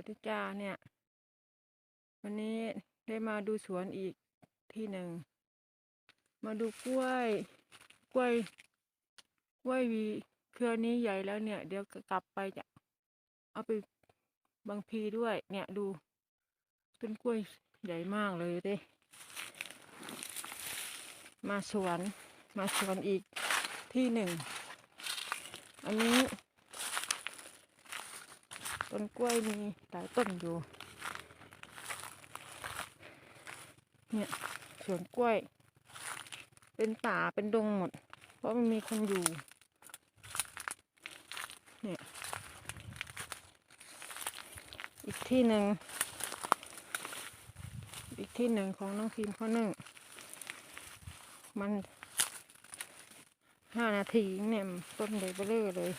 พุทธเจ้าเนี่ย วันนี้ได้มาดูสวนอีกที่หนึ่ง มาดูกล้วย กล้วย กล้วยวีเครือนี้ใหญ่แล้วเนี่ย เดี๋ยวก็กลับไปจะเอาไปบางพีด้วย เนี่ยดูต้นกล้วยใหญ่มากเลยเด้มาสวน มาสวนอีกที่หนึ่ง อันนี้ ต้นกล้วยมีหลายต้นอยู่ เนี่ยสวนกล้วย เป็นป่าเป็นดงหมด เพราะมันมีคนอยู่ เนี่ย อีกที่หนึ่ง อีกที่หนึ่งของน้องพิมพ์ข้อหนึ่ง มันห้านาทีเนี่ยต้นใหญ่เบ้อเร่อเลย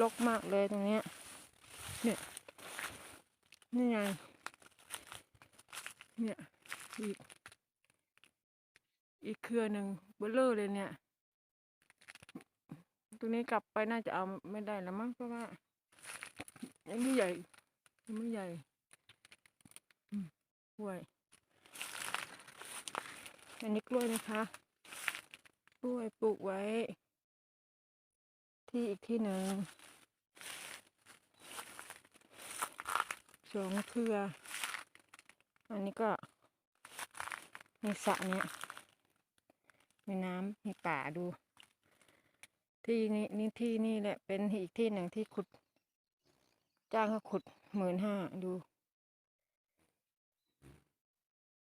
รกมากเลยตรงเนี้ย เนี่ย นี่ไง เนี่ย อีก อีกเครือหนึ่งเบลเลอร์เลยเนี่ย ตรงนี้กลับไปน่าจะเอาไม่ได้แล้วมั้งเพราะว่ายังไม่ใหญ่ยังไม่ใหญ่อืมกล้วย อันนี้กล้วยนะคะ กล้วยปลูกไว้ ที่อีกที่หนึ่ง สองเครือ อันนี้ก็มีสระเนี่ยมีน้ำมีป่าดู ที่นี่นี่ที่นี่แหละเป็นอีกที่หนึ่งที่ขุด จ้างเขาขุดหมื่นห้าดู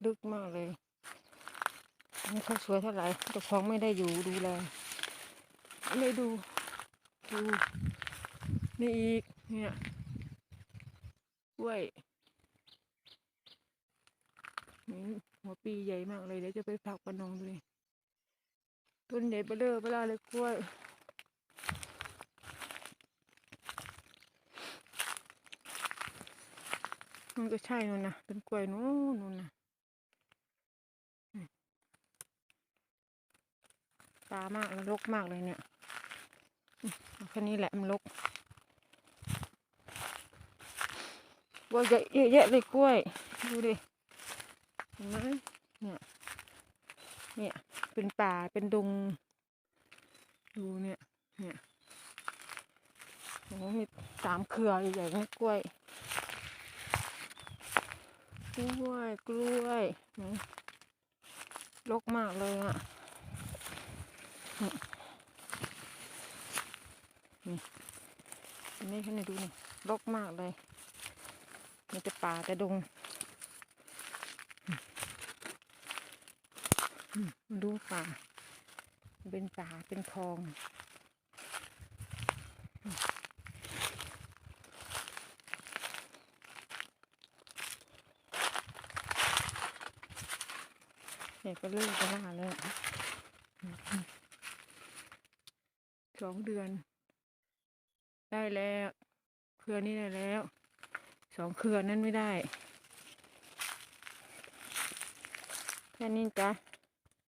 ลึกมากเลยไม่ค่อยสวยเท่าไหร่เจ้าของไม่ได้อยู่ดูแลไม่ดูดูนี่อีกเนี่ย กล้วยนี่หัวปีใหญ่มากเลยเดี๋ยวจะไปฝากปะนองดูดิต้นใหญ่เบลอเบลาเลยกล้วยมันก็ใช่นู่นนะต้นกล้วยนู้นนู่นนะตามากแล้วรกมากเลยเนี่ยแค่นี้แหละมันรก กล้วยเยอะเยอะแยะเลยกล้วย ดูดิเห็นไหมเนี่ยเนี่ยเป็นป่าเป็นดง ดูเนี่ยเนี่ยโอ้มีสามเครือใหญ่ๆนะกล้วย กล้วยกล้วยนี่รกมากเลยอะนี่นี่อันนี้ให้ดูนี่รกมากเลย มีแต่ป่าแต่ดงมมาดูป่า เป็นป่า เป็นคลองเด็กก็เลิกไปล่าเลยสองเดือน ได้แล้ว เครือนี้ได้แล้ว สองเครือนั้นไม่ได้ แค่นี้จ้ะ